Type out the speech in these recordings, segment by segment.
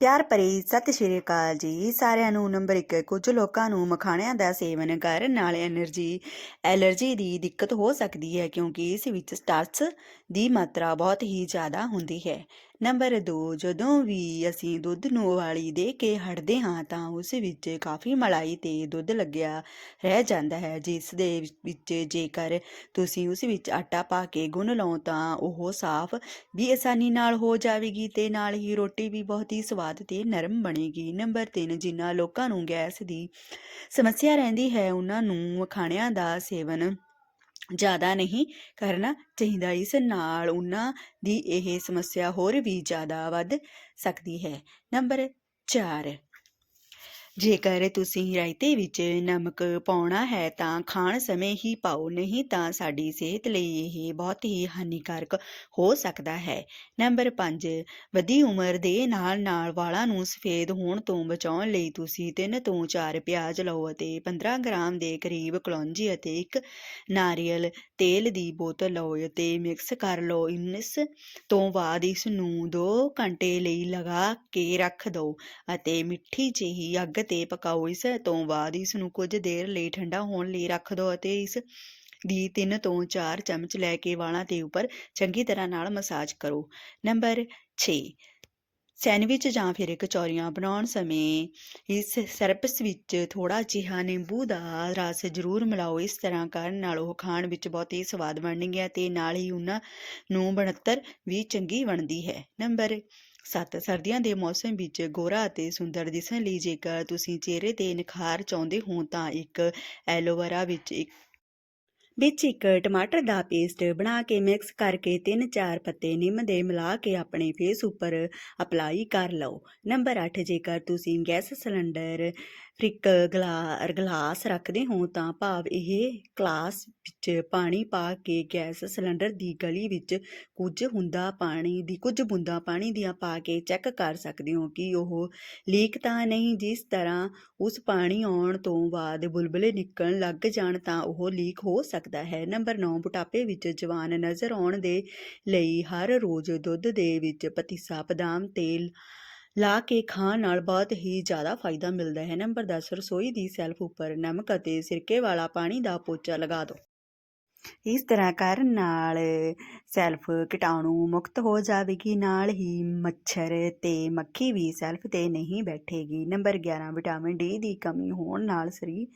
ਪਿਆਰ ਭਰੀ ਸਤਿ ਸ਼੍ਰੀ ਅਕਾਲ ਜੀ। ਸਾਰਿਆਂ ਨੂੰ ਨੰਬਰ 1 ਕੁਝ ਲੋਕਾਂ ਨੂੰ ਮਖਾਣਿਆਂ ਦਾ ਸੇਵਨ ਕਰਨ ਨਾਲ એનર્ਜੀ ਐਲਰਜੀ ਦੀ ਦਿੱਕਤ ਹੋ ਸਕਦੀ ਹੈ ਕਿਉਂਕਿ ਇਸ ਵਿੱਚ ਸਟਾਰਚ ਦੀ ਮਾਤਰਾ ਬਹੁਤ ਹੀ ਜ਼ਿਆਦਾ ਹੁੰਦੀ ਹੈ। ਨੰਬਰ 2 ਜਦੋਂ ਵੀ ਅਸੀਂ ਦੁੱਧ ਨੂੰ ਉਬਾਲੀ ਦੇ ਕੇ ਹਟਦੇ ਹਾਂ ਤਾਂ ਉਸ ਵਿੱਚ ਕਾਫੀ ਮਲਾਈ ਤੇ ਦੁੱਧ ਲੱਗਿਆ ਰਹਿ ਜਾਂਦਾ ਹੈ, ਜਿਸ ਦੇ ਵਿੱਚ ਜੇਕਰ ਤੁਸੀਂ ਉਸ ਵਿੱਚ ਆਟਾ ਪਾ ਕੇ ਗੁੰਨ ਲਓ ਤਾਂ ਉਹ ਸਾਫ਼ ਵੀ ਆਸਾਨੀ ਨਾਲ ਹੋ ਜਾਵੇਗੀ ਤੇ ਨਾਲ ਹੀ ਰੋਟੀ ਵੀ ਬਹੁਤ ਹੀ ਸਵਾਦ ਤੇ ਨਰਮ ਬਣੇਗੀ। ਨੰਬਰ 3 ਜਿਨ੍ਹਾਂ ਲੋਕਾਂ ਨੂੰ ਗੈਸ ਦੀ ਸਮੱਸਿਆ ਰਹਿੰਦੀ ਹੈ, ਉਹਨਾਂ ਨੂੰ ਖਾਣਿਆਂ ਦਾ ਸੇਵਨ ਜ਼ਿਆਦਾ ਨਹੀਂ ਕਰਨਾ ਚਾਹੀਦਾ। ਇਸ ਨਾਲ ਉਹਨਾਂ ਦੀ ਇਹ ਸਮੱਸਿਆ ਹੋਰ ਵੀ ਜ਼ਿਆਦਾ ਵੱਧ ਸਕਦੀ ਹੈ। ਨੰਬਰ 4 ਜੇਕਰ ਤੁਸੀਂ ਰਾਇਤੇ ਵਿੱਚ ਨਮਕ ਪਾਉਣਾ ਹੈ, ਤਾਂ ਖਾਣ ਸਮੇਂ ਹੀ ਪਾਓ, ਨਹੀਂ ਤਾਂ ਸਾਡੀ ਸਿਹਤ ਲਈ ਇਹ ਬਹੁਤ ਹੀ ਹਾਨੀਕਾਰਕ ਹੋ ਸਕਦਾ ਹੈ। ਨੰਬਰ 5 ਵਧੀ ਉਮਰ ਦੇ ਨਾਲ ਨਾਲ ਵਾਲਾਂ ਨੂੰ ਸਫੇਦ ਹੋਣ ਤੋਂ ਬਚਾਉਣ ਲਈ ਤੁਸੀਂ 3 ਤੋਂ 4 ਪਿਆਜ਼ ਲਓ ਅਤੇ 15 ਗ੍ਰਾਮ ਦੇ ਕਰੀਬ ਕਲੌਂਜੀ ਅਤੇ ਇੱਕ ਨਾਰੀਅਲ ਤੇਲ ਦੀ ਬੋਤਲ ਲਓ ਅਤੇ ਮਿਕਸ ਕਰ ਲਓ। ਇਸ ਤੋਂ ਬਾਅਦ ਇਸ ਨੂੰ 2 ਘੰਟੇ ਲਈ ਲਗਾ ਕੇ ਰੱਖ ਦਿਓ ਅਤੇ ਮਿੱਠੀ ਜਿਹੀ ਅੱਗ ਤੇ ਪਕਾਓ ਇਸ ਤੋਂ ਬਾਅਦ ਇਸ ਨੂੰ ਕੁਝ ਦੇਰ ਲਈ ਠੰਡਾ ਹੋਣ ਲਈ ਰੱਖ ਦਿਓ ਅਤੇ ਇਸ ਦੀ 3 ਤੋਂ 4 ਚਮਚ ਲੈ ਕੇ ਵਾਲਾਂ ਦੇ ਉੱਪਰ ਚੰਗੀ ਤਰ੍ਹਾਂ ਨਾਲ ਮਸਾਜ ਕਰੋ। ਨੰਬਰ 6 ਸੈਂਡਵਿਚ ਜਾਂ ਫਿਰ ਕਚੌਰੀਆਂ ਬਣਾਉਣ ਸਮੇਂ ਇਸ ਸਰਪਸ ਵਿੱਚ ਥੋੜਾ ਜਿਹਾ ਨਿੰਬੂ ਦਾ ਰਸ ਜ਼ਰੂਰ ਮਿਲਾਓ। ਇਸ ਤਰ੍ਹਾਂ ਕਰਨ ਨਾਲ ਉਹ ਖਾਣ ਵਿੱਚ ਬਹੁਤ ਹੀ ਸਵਾਦ ਬਣਨਗੀਆਂ ਤੇ ਨਾਲ ਹੀ ਉਹਨਾਂ ਨੂੰ ਬਣਤਰ ਵੀ ਚੰਗੀ ਬਣਦੀ ਹੈ। ਨੰਬਰ ਸੱਤ ਸਰਦੀਆਂ ਦੇ ਮੌਸਮ ਵਿੱਚ ਗੋਰਾ ਅਤੇ ਸੁੰਦਰ ਦਿਸਣ ਲਈ ਜੇਕਰ ਤੁਸੀਂ ਚਿਹਰੇ ਤੇ ਨਿਖਾਰ ਚਾਹੁੰਦੇ ਹੋ ਤਾਂ ਇੱਕ ਐਲੋਵੇਰਾ ਵਿੱਚ ਇੱਕ ਵਿੱਚ ਇੱਕ ਟਮਾਟਰ ਦਾ ਪੇਸਟ ਬਣਾ ਕੇ ਮਿਕਸ ਕਰਕੇ 3-4 ਪੱਤੇ ਨਿੰਮ ਦੇ ਮਿਲਾ ਕੇ ਆਪਣੇ ਫੇਸ ਉੱਪਰ ਅਪਲਾਈ ਕਰ ਲਓ। ਨੰਬਰ 8 ਜੇਕਰ ਤੁਸੀਂ ਗੈਸ ਸਿਲੰਡਰ ਫ੍ਰਿਕ ਗਲਾ, ਗਲਾਸ ਰੱਖਦੇ ਹੋ ਤਾਂ ਭਾਵ ਇਹ ਗਲਾਸ ਵਿੱਚ ਪਾਣੀ ਪਾ ਕੇ ਗੈਸ ਸਿਲੰਡਰ ਦੀ ਗਲੀ ਵਿੱਚ ਕੁਝ ਹੁੰਦਾ ਪਾਣੀ ਦੀ, ਕੁਝ ਬੂੰਦਾਂ ਪਾਣੀ ਦੀਆਂ ਪਾ ਕੇ ਚੈੱਕ ਕਰ ਸਕਦੇ ਹੋ ਕਿ ਉਹ ਲੀਕ ਤਾਂ ਨਹੀਂ। ਜਿਸ ਤਰ੍ਹਾਂ ਉਸ ਪਾਣੀ ਆਉਣ ਤੋਂ ਬਾਅਦ ਬੁਲਬੁਲੇ ਨਿਕਲਣ ਲੱਗ ਜਾਣ ਤਾਂ ਉਹ ਲੀਕ ਹੋ ਸਕਦਾ ਹੈ। ਨੰਬਰ 9 ਬੁਟਾਪੇ ਵਿੱਚ ਜਵਾਨ ਨਜ਼ਰ ਆਉਣ ਦੇ ਲਈ ਹਰ ਰੋਜ਼ ਦੁੱਧ ਦੇ ਵਿੱਚ ਪਤੀਸਾ, ਬਦਾਮ, ਤੇਲ ਲਾ ਕੇ ਖਾਣ ਨਾਲ ਬਹੁਤ ਹੀ ਜ਼ਿਆਦਾ ਫਾਇਦਾ ਮਿਲਦਾ ਹੈ। ਨੰਬਰ 10 ਰਸੋਈ ਦੀ ਸੈਲਫ ਉੱਪਰ ਨਮਕ ਅਤੇ ਸਿਰਕੇ ਵਾਲਾ ਪਾਣੀ ਦਾ ਪੋਚਾ ਲਗਾ ਦਿਓ। ਇਸ ਤਰ੍ਹਾਂ ਕਰਨ ਨਾਲ ਸੈਲਫ ਕੀਟਾਣੂ ਮੁਕਤ ਹੋ ਜਾਵੇਗੀ, ਨਾਲ ਹੀ ਮੱਛਰ ਤੇ ਮੱਖੀ ਵੀ ਸੈਲਫ ਤੇ ਨਹੀਂ ਬੈਠੇਗੀ। ਨੰਬਰ 11 ਵਿਟਾਮਿਨ ਡੀ ਦੀ ਕਮੀ ਹੋਣ ਨਾਲ ਸਰੀਰ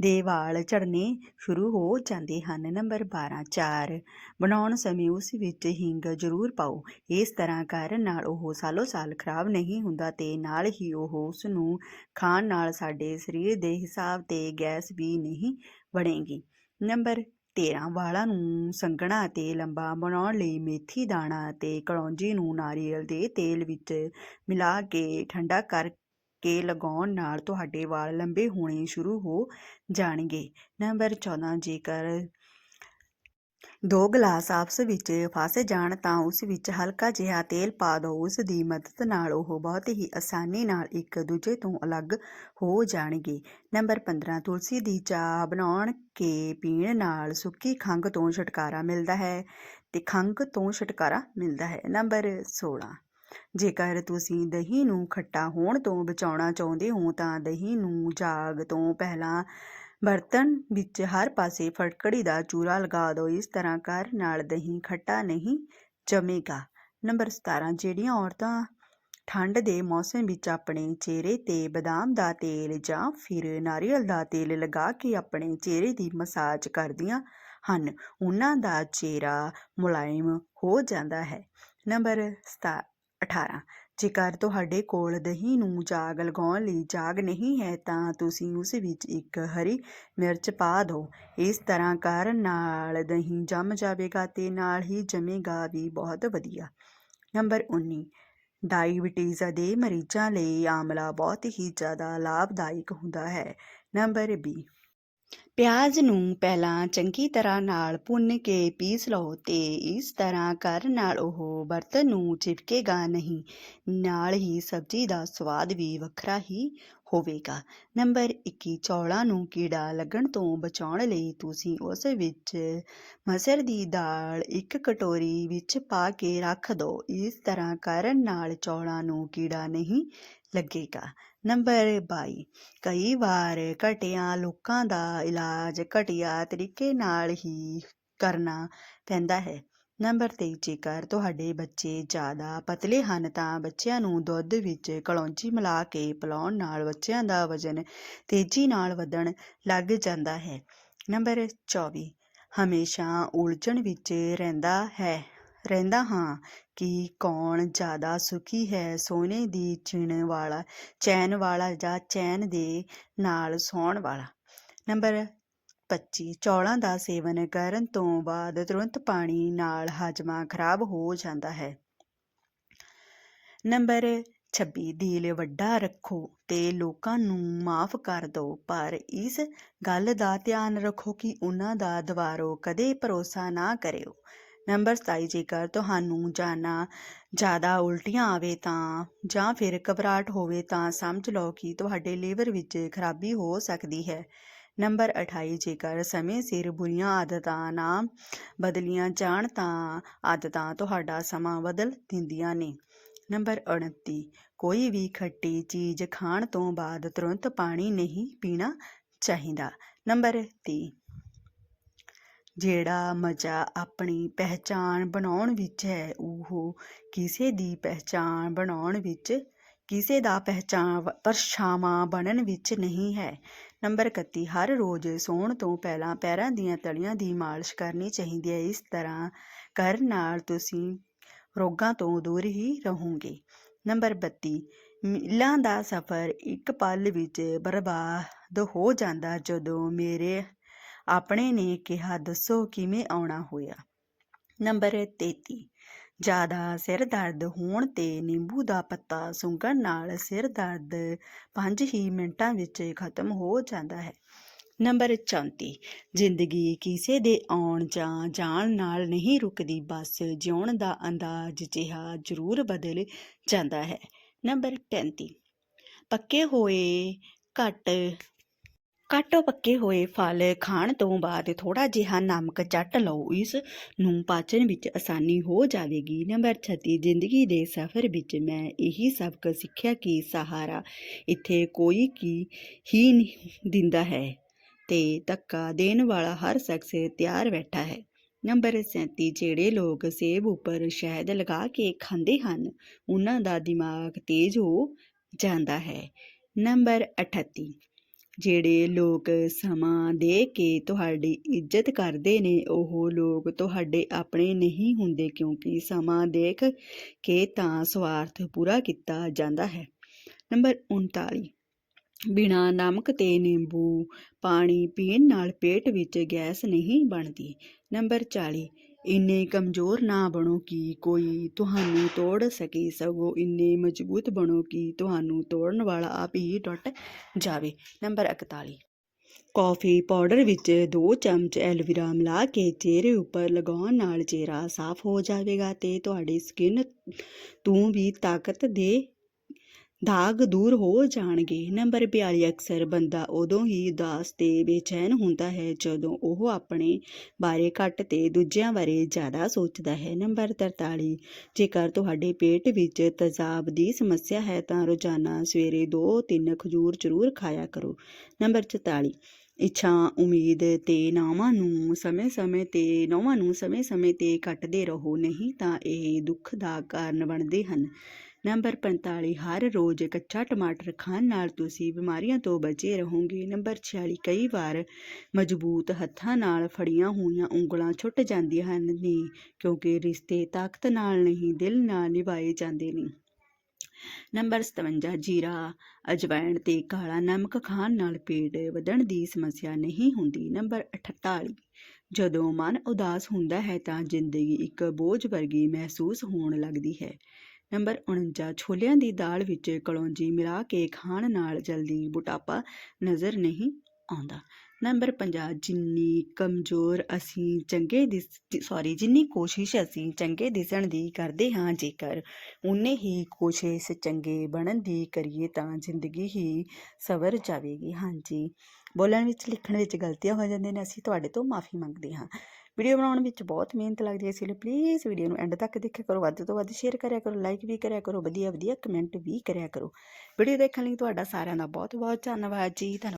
ਦੇ ਵਾਲ ਝੜਨੇ ਸ਼ੁਰੂ ਹੋ ਜਾਂਦੇ ਹਨ। ਨੰਬਰ 12 ਚਾਰ, ਬਣਾਉਣ ਸਮੇਂ ਉਸ ਵਿੱਚ ਹਿੰਗ ਜ਼ਰੂਰ ਪਾਓ। ਇਸ ਤਰ੍ਹਾਂ ਕਰਨ ਨਾਲ ਉਹ ਸਾਲੋ ਸਾਲ ਖਰਾਬ ਨਹੀਂ ਹੁੰਦਾ ਤੇ ਨਾਲ ਹੀ ਉਹ ਉਸ ਨੂੰ ਖਾਣ ਨਾਲ ਸਾਡੇ ਸਰੀਰ ਦੇ ਹਿਸਾਬ ਤੇ ਗੈਸ ਵੀ ਨਹੀਂ ਬਣੇਗੀ। ਨੰਬਰ 13 ਵਾਲਾਂ ਨੂੰ ਸੰਘਣਾ ਅਤੇ ਲੰਬਾ ਬਣਾਉਣ ਲਈ ਮੇਥੀ ਦਾਣਾ ਅਤੇ ਕਲੌਂਜੀ ਨੂੰ ਨਾਰੀਅਲ ਦੇ ਤੇਲ ਵਿੱਚ ਮਿਲਾ ਕੇ ਠੰਡਾ ਕਰ ਕੇ ਲਗਾਉਣ ਨਾਲ ਤੁਹਾਡੇ ਵਾਲ ਲੰਬੇ ਹੋਣੇ ਸ਼ੁਰੂ ਹੋ ਜਾਣਗੇ। ਨੰਬਰ 14 ਜੇਕਰ ਦੋ ਗਲਾਸ ਆਪਸ ਵਿੱਚ ਫਸ ਜਾਣ ਤਾਂ ਉਸ ਵਿੱਚ ਹਲਕਾ ਜਿਹਾ ਤੇਲ ਪਾ ਦਿਓ ਉਸ ਦੀ ਮਦਦ ਨਾਲ ਉਹ ਬਹੁਤ ਹੀ ਆਸਾਨੀ ਨਾਲ ਇੱਕ ਦੂਜੇ ਤੋਂ ਅਲੱਗ ਹੋ ਜਾਣਗੇ। ਨੰਬਰ 15 ਤੁਲਸੀ ਦੀ ਚਾਹ ਬਣਾਉਣ ਕੇ ਪੀਣ ਨਾਲ ਸੁੱਕੀ ਖੰਘ ਤੋਂ ਛੁਟਕਾਰਾ ਮਿਲਦਾ ਹੈ ਤੇ ਖੰਘ ਤੋਂ ਛੁਟਕਾਰਾ ਮਿਲਦਾ ਹੈ। ਨੰਬਰ 16 ਜੇਕਰ ਤੁਸੀਂ ਦਹੀਂ ਨੂੰ ਖੱਟਾ ਹੋਣ ਤੋਂ ਬਚਾਉਣਾ ਚਾਹੁੰਦੇ ਹੋ ਤਾਂ ਦਹੀਂ ਨੂੰ ਜਾਗ ਤੋਂ ਪਹਿਲਾਂ ਬਰਤਨ ਵਿੱਚ ਹਰ ਪਾਸੇ ਫਟਕੜੀ ਦਾ ਚੂਰਾ ਲਗਾ ਦਿਓ ਇਸ ਤਰ੍ਹਾਂ ਕਰਨ ਨਾਲ ਦਹੀਂ ਖੱਟਾ ਨਹੀਂ ਜਮੇਗਾ। ਨੰਬਰ 17 ਜਿਹੜੀਆਂ ਔਰਤਾਂ ਠੰਡ ਦੇ ਮੌਸਮ ਵਿੱਚ ਆਪਣੇ ਚਿਹਰੇ ਤੇ ਬਦਾਮ ਦਾ ਤੇਲ ਜਾਂ ਫਿਰ ਨਾਰੀਅਲ ਦਾ ਤੇਲ ਲਗਾ ਕੇ ਆਪਣੇ ਚਿਹਰੇ ਦੀ ਮਸਾਜ ਕਰਦੀਆਂ ਹਨ, ਉਹਨਾਂ ਦਾ ਚਿਹਰਾ ਮੁਲਾਇਮ ਹੋ ਜਾਂਦਾ ਹੈ। ਨੰਬਰ 18 ਜੇਕਰ ਤੁਹਾਡੇ ਕੋਲ ਦਹੀਂ ਨੂੰ ਜਾਗ ਲਗਾਉਣ ਲਈ ਜਾਗ ਨਹੀਂ ਹੈ, ਤਾਂ ਤੁਸੀਂ ਉਸ ਵਿੱਚ ਇੱਕ ਹਰੀ ਮਿਰਚ ਪਾ ਦਿਓ। ਇਸ ਤਰ੍ਹਾਂ ਕਰਨ ਨਾਲ ਦਹੀਂ ਜੰਮ ਜਾਵੇਗਾ ਤੇ ਨਾਲ ਹੀ ਜਮੇਗਾ ਵੀ ਬਹੁਤ ਵਧੀਆ। ਨੰਬਰ 19 ਡਾਇਬਟੀਜ਼ ਦੇ ਮਰੀਜ਼ਾਂ ਲਈ ਆਮਲਾ ਬਹੁਤ ਹੀ ਜ਼ਿਆਦਾ ਲਾਭਦਾਇਕ ਹੁੰਦਾ ਹੈ। ਨੰਬਰ 20 ਪਿਆਜ਼ ਨੂੰ ਪਹਿਲਾਂ ਚੰਗੀ ਤਰ੍ਹਾਂ ਨਾਲ ਭੁੰਨ ਕੇ ਪੀਸ ਲਓ ਤੇ ਇਸ ਤਰ੍ਹਾਂ ਕਰਨ ਨਾਲ ਉਹ ਬਰਤਨ ਨੂੰ ਚਿਪਕੇਗਾ ਨਹੀਂ। ਨਾਲ ਹੀ ਸਬਜ਼ੀ ਦਾ ਸਵਾਦ ਵੀ ਵੱਖਰਾ ਹੀ ਹੋਵੇਗਾ। ਨੰਬਰ 21 ਚੌਲਾਂ ਨੂੰ ਕੀੜਾ ਲੱਗਣ ਤੋਂ ਬਚਾਉਣ ਲਈ ਤੁਸੀਂ ਉਸ ਵਿੱਚ ਮਸਰ ਦੀ ਦਾਲ ਇੱਕ ਕਟੋਰੀ ਵਿੱਚ ਪਾ ਕੇ ਰੱਖ ਦਿਓ ਇਸ ਤਰ੍ਹਾਂ ਕਰਨ ਨਾਲ ਚੌਲਾਂ ਨੂੰ ਕੀੜਾ ਨਹੀਂ ਲੱਗੇਗਾ। ਨੰਬਰ 22 ਕਈ ਵਾਰ ਘਟੀਆ ਲੋਕਾਂ ਦਾ ਇਲਾਜ ਘਟੀਆ ਤਰੀਕੇ ਨਾਲ ਹੀ ਕਰਨਾ ਪੈਂਦਾ ਹੈ। ਨੰਬਰ 23 ਜੇਕਰ ਤੁਹਾਡੇ ਬੱਚੇ ਜ਼ਿਆਦਾ ਪਤਲੇ ਹਨ ਤਾਂ ਬੱਚਿਆਂ ਨੂੰ ਦੁੱਧ ਵਿੱਚ ਕਲੌਂਜੀ ਮਿਲਾ ਕੇ ਪਿਲਾਉਣ ਨਾਲ ਬੱਚਿਆਂ ਦਾ ਵਜ਼ਨ ਤੇਜ਼ੀ ਨਾਲ ਵਧਣ ਲੱਗ ਜਾਂਦਾ ਹੈ। ਨੰਬਰ 24 ਹਮੇਸ਼ਾ ਉਲਝਣ ਵਿੱਚ ਰਹਿੰਦਾ ਹੈ। ਰਹਿੰਦਾ ਹਾਂ ਕਿ ਕੌਣ ਜ਼ਿਆਦਾ ਸੁਖੀ ਹੈ ਸੋਨੇ ਦੀ ਚਿਣ ਵਾਲਾ, ਚੈਨ ਵਾਲਾ ਜਾਂ ਚੈਨ ਦੇ ਨਾਲ ਸੌਣ ਵਾਲਾ। ਨੰਬਰ 25 ਚੌਲਾਂ ਦਾ ਸੇਵਨ ਕਰਨ ਤੋਂ ਬਾਅਦ ਤੁਰੰਤ ਪਾਣੀ ਨਾਲ ਹਾਜਮਾ ਖਰਾਬ ਹੋ ਜਾਂਦਾ ਹੈ। ਨੰਬਰ 26 ਦਿਲ ਵੱਡਾ ਰੱਖੋ ਤੇ ਲੋਕਾਂ ਨੂੰ ਮਾਫ ਕਰ ਦਿਓ ਪਰ ਇਸ ਗੱਲ ਦਾ ਧਿਆਨ ਰੱਖੋ ਕਿ ਉਹਨਾਂ ਦਾ ਦੁਬਾਰੋਂ ਕਦੇ ਭਰੋਸਾ ਨਾ ਕਰਿਓ। ਨੰਬਰ 27 ਜੇਕਰ ਤੁਹਾਨੂੰ ਜਾਣਾ ਜ਼ਿਆਦਾ ਉਲਟੀਆਂ ਆਵੇ ਤਾਂ, ਜਾਂ ਫਿਰ ਘਬਰਾਹਟ ਹੋਵੇ ਤਾਂ ਸਮਝ ਲਓ ਕਿ ਤੁਹਾਡੇ ਲੀਵਰ ਵਿੱਚ ਖਰਾਬੀ ਹੋ ਸਕਦੀ ਹੈ। ਨੰਬਰ 28 ਜੇਕਰ ਸਮੇਂ ਸਿਰ ਬੁਰੀਆਂ ਆਦਤਾਂ ਨਾ ਬਦਲੀਆਂ ਜਾਣ ਤਾਂ ਆਦਤਾਂ ਤੁਹਾਡਾ ਸਮਾਂ ਬਦਲ ਦਿੰਦੀਆਂ ਨੇ। ਨੰਬਰ 29 ਕੋਈ ਵੀ ਖੱਟੀ ਚੀਜ਼ ਖਾਣ ਤੋਂ ਬਾਅਦ ਤੁਰੰਤ ਪਾਣੀ ਨਹੀਂ ਪੀਣਾ ਚਾਹੀਦਾ। ਨੰਬਰ 30 ਜਿਹੜਾ ਮਜ਼ਾ ਆਪਣੀ ਪਹਿਚਾਣ ਬਣਾਉਣ ਵਿੱਚ ਹੈ, ਉਹ ਕਿਸੇ ਦੀ ਪਹਿਚਾਣ ਬਣਾਉਣ ਵਿੱਚ, ਕਿਸੇ ਦਾ ਪਹਿਚਾਣ ਪਰਛਾਵਾਂ ਬਣਨ ਵਿੱਚ ਨਹੀਂ ਹੈ। ਨੰਬਰ 31 ਹਰ ਰੋਜ਼ ਸੌਣ ਤੋਂ ਪਹਿਲਾਂ ਪੈਰਾਂ ਦੀਆਂ ਤਲੀਆਂ ਦੀ ਮਾਲਿਸ਼ ਕਰਨੀ ਚਾਹੀਦੀ ਹੈ। ਇਸ ਤਰ੍ਹਾਂ ਕਰਨ ਨਾਲ ਤੁਸੀਂ ਰੋਗਾਂ ਤੋਂ ਦੂਰ ਹੀ ਰਹੋਗੇ। ਨੰਬਰ 32 ਮੀਲਾਂ ਦਾ ਸਫ਼ਰ ਇੱਕ ਪਲ ਵਿੱਚ ਬਰਬਾਦ ਹੋ ਜਾਂਦਾ ਜਦੋਂ ਮੇਰੇ ਆਪਣੇ ਨੇ ਕਿਹਾ, ਦੱਸੋ ਕਿਵੇਂ ਆਉਣਾ ਹੋਇਆ? ਨੰਬਰ 33 ਜ਼ਿਆਦਾ ਸਿਰ ਦਰਦ ਹੋਣ ਤੇ ਨਿੰਬੂ ਦਾ ਪੱਤਾ ਸੁੰਘਣ ਨਾਲ ਸਿਰ ਦਰਦ 5 ਹੀ ਮਿੰਟਾਂ ਵਿੱਚ ਖਤਮ ਹੋ ਜਾਂਦਾ ਹੈ। ਨੰਬਰ 34 ਜ਼ਿੰਦਗੀ ਕਿਸੇ ਦੇ ਆਉਣ ਜਾਂ ਜਾਣ ਨਾਲ ਨਹੀਂ ਰੁਕਦੀ, ਬਸ ਜਿਉਣ ਦਾ ਅੰਦਾਜ਼ ਜਿਹਾ ਜ਼ਰੂਰ ਬਦਲ ਜਾਂਦਾ ਹੈ। ਨੰਬਰ 35 ਪੱਕੇ ਹੋਏ ਘੱਟ ਘੱਟੋ ਪੱਕੇ ਹੋਏ ਫਲ ਖਾਣ ਤੋਂ ਬਾਅਦ ਥੋੜਾ ਜਿਹਾ ਨਮਕ ਚੱਟ ਲਓ। ਇਸ ਨੂੰ ਪਾਚਨ ਵਿੱਚ ਆਸਾਨੀ ਹੋ ਜਾਵੇਗੀ। ਨੰਬਰ 36 ਜ਼ਿੰਦਗੀ ਦੇ ਸਫ਼ਰ ਵਿੱਚ ਮੈਂ ਇਹੀ ਸਬਕ ਸਿੱਖਿਆ ਕਿ ਸਹਾਰਾ ਇੱਥੇ ਕੋਈ ਕੀ ਹੀ ਨਹੀਂ ਦਿੰਦਾ ਹੈ ਤੇ ਧੱਕਾ ਦੇਣ ਵਾਲਾ ਹਰ ਸ਼ਖਸ ਤਿਆਰ ਬੈਠਾ ਹੈ। ਨੰਬਰ 37 ਜਿਹੜੇ ਲੋਕ ਸੇਬ ਉੱਪਰ ਸ਼ਹਿਦ ਲਗਾ ਕੇ ਖਾਂਦੇ ਹਨ, ਉਹਨਾਂ ਦਾ ਦਿਮਾਗ ਤੇਜ਼ ਹੋ ਜਾਂਦਾ ਹੈ। ਨੰਬਰ 38 ਜਿਹੜੇ ਲੋਕ ਸਮਾਂ ਦੇ ਕੇ ਤੁਹਾਡੀ ਇੱਜ਼ਤ ਕਰਦੇ ਨੇ, ਉਹ ਲੋਕ ਤੁਹਾਡੇ ਆਪਣੇ ਨਹੀਂ ਹੁੰਦੇ ਕਿਉਂਕਿ ਸਮਾਂ ਦੇਖ ਕੇ ਤਾਂ ਸਵਾਰਥ ਪੂਰਾ ਕੀਤਾ ਜਾਂਦਾ ਹੈ। ਨੰਬਰ 39 ਬਿਨਾ ਨਮਕ ਤੇ ਨਿੰਬੂ ਪਾਣੀ ਪੀਣ ਨਾਲ ਪੇਟ ਵਿੱਚ ਗੈਸ ਨਹੀਂ ਬਣਦੀ। ਨੰਬਰ 40 ਇੰਨੇ ਕਮਜ਼ੋਰ ਨਾ ਬਣੋ ਕਿ ਕੋਈ ਤੁਹਾਨੂੰ ਤੋੜ ਸਕੇ ਸਗੋਂ ਇੰਨੇ ਮਜ਼ਬੂਤ ਬਣੋ ਕਿ ਤੁਹਾਨੂੰ ਤੋੜਨ ਵਾਲਾ ਆਪ ਹੀ ਟੁੱਟ ਜਾਵੇ। ਨੰਬਰ 41 ਕੌਫੀ ਪਾਊਡਰ ਵਿੱਚ 2 ਚਮਚ ਐਲਵੀਰਾ ਮਿਲਾ ਕੇ ਚਿਹਰੇ ਉੱਪਰ ਲਗਾਉਣ ਨਾਲ ਚਿਹਰਾ ਸਾਫ਼ ਹੋ ਜਾਵੇਗਾ ਤੇ ਤੁਹਾਡੀ ਸਕਿਨ ਤੋਂ ਵੀ ਤਾਕਤ ਦੇ ਦਾਗ ਦੂਰ ਹੋ ਜਾਣਗੇ। ਨੰਬਰ 42 ਅਕਸਰ ਬੰਦਾ ਉਦੋਂ ਹੀ ਉਦਾਸ ਤੇ ਬੇਚੈਨ ਹੁੰਦਾ ਹੈ ਜਦੋਂ ਉਹ ਆਪਣੇ ਬਾਰੇ ਘੱਟ ਤੇ ਦੂਜਿਆਂ ਬਾਰੇ ਜ਼ਿਆਦਾ ਸੋਚਦਾ ਹੈ। ਨੰਬਰ 43 ਜੇਕਰ ਤੁਹਾਡੇ ਪੇਟ ਵਿੱਚ ਤਜ਼ਾਬ ਦੀ ਸਮੱਸਿਆ ਹੈ ਤਾਂ ਰੋਜ਼ਾਨਾ ਸਵੇਰੇ 2-3 ਖਜੂਰ ਜ਼ਰੂਰ ਖਾਇਆ ਕਰੋ। ਨੰਬਰ 44 ਇੱਛਾ, ਉਮੀਦ ਤੇ ਨਾਵਾਂ ਨੂੰ ਸਮੇਂ-ਸਮੇਂ ਤੇ, ਨੌਵਾਂ ਨੂੰ ਸਮੇਂ-ਸਮੇਂ ਤੇ ਕੱਟਦੇ ਰਹੋ। ਨਹੀਂ ਤਾਂ ਇਹ ਦੁੱਖ ਦਾ ਕਾਰਨ ਬਣਦੇ ਹਨ। ਨੰਬਰ 45 ਹਰ ਰੋਜ਼ ਕੱਚਾ ਟਮਾਟਰ ਖਾਣ ਨਾਲ ਤੁਸੀਂ ਬਿਮਾਰੀਆਂ ਤੋਂ ਬਚੇ ਰਹੋਗੇ। ਨੰਬਰ 46 ਕਈ ਵਾਰ ਮਜ਼ਬੂਤ ਹੱਥਾਂ ਨਾਲ ਫੜੀਆਂ ਹੋਈਆਂ ਉਂਗਲਾਂ ਛੁੱਟ ਜਾਂਦੀਆਂ ਹਨ। ਨੇ ਕਿਉਂਕਿ ਰਿਸ਼ਤੇ ਤਾਕਤ ਨਾਲ ਨਹੀਂ, ਦਿਲ ਨਾਲ ਨਿਭਾਏ ਜਾਂਦੇ ਨੇ। ਨੰਬਰ 57 ਜੀਰਾ ਅਜਵਾਇਣ ਤੇ ਕਾਲਾ ਨਮਕ ਖਾਣ ਨਾਲ ਪੇਟ ਵਧਣ ਦੀ ਸਮੱਸਿਆ ਨਹੀਂ ਹੁੰਦੀ। ਨੰਬਰ 48 ਜਦੋਂ ਮਨ ਉਦਾਸ ਹੁੰਦਾ ਹੈ ਤਾਂ ਜ਼ਿੰਦਗੀ ਇੱਕ ਬੋਝ ਵਰਗੀ ਮਹਿਸੂਸ ਹੋਣ ਲੱਗਦੀ ਹੈ। ਨੰਬਰ 49 ਛੋਲਿਆਂ ਦੀ ਦਾਲ ਵਿੱਚ ਕਲੌਂਜੀ ਮਿਲਾ ਕੇ ਖਾਣ ਨਾਲ ਜਲਦੀ ਮੋਟਾਪਾ ਨਜ਼ਰ ਨਹੀਂ ਆਉਂਦਾ। ਨੰਬਰ 50 ਜਿੰਨੀ ਕਮਜ਼ੋਰ ਅਸੀਂ ਚੰਗੇ ਦਿਸ, ਸੌਰੀ, ਜਿੰਨੀ ਕੋਸ਼ਿਸ਼ ਅਸੀਂ ਚੰਗੇ ਦਿਸਣ ਦੀ ਕਰਦੇ ਹਾਂ, ਜੇਕਰ ਉਨੇ ਹੀ ਕੋਸ਼ਿਸ਼ ਚੰਗੇ ਬਣਨ ਦੀ ਕਰੀਏ ਤਾਂ ਜ਼ਿੰਦਗੀ ਹੀ ਸਵਰ ਜਾਵੇਗੀ। ਹਾਂਜੀ, ਬੋਲਣ ਵਿੱਚ, ਲਿਖਣ ਵਿੱਚ ਗਲਤੀਆਂ ਹੋ ਜਾਂਦੀਆਂ ਨੇ, ਅਸੀਂ ਤੁਹਾਡੇ ਤੋਂ ਮਾਫੀ ਮੰਗਦੇ ਹਾਂ। ਵੀਡੀਓ ਬਣਾਉਣ ਵਿੱਚ ਬਹੁਤ ਮਿਹਨਤ ਲੱਗਦੀ ਹੈ ਇਸ ਲਈ ਪਲੀਜ਼ ਵੀਡੀਓ ਨੂੰ ਐਂਡ ਤੱਕ ਦੇਖਿਆ ਕਰੋ, ਵੱਧ ਤੋਂ ਵੱਧ ਸ਼ੇਅਰ ਕਰਿਆ ਕਰੋ ਲਾਈਕ ਵੀ ਕਰਿਆ ਕਰੋ ਵਧੀਆ ਵਧੀਆ ਕਮੈਂਟ ਵੀ ਕਰਿਆ ਕਰੋ। ਵੀਡੀਓ ਦੇਖਣ ਲਈ ਤੁਹਾਡਾ ਸਾਰਿਆਂ ਦਾ ਬਹੁਤ ਬਹੁਤ ਧੰਨਵਾਦ ਜੀ, ਧੰਨਵਾਦ।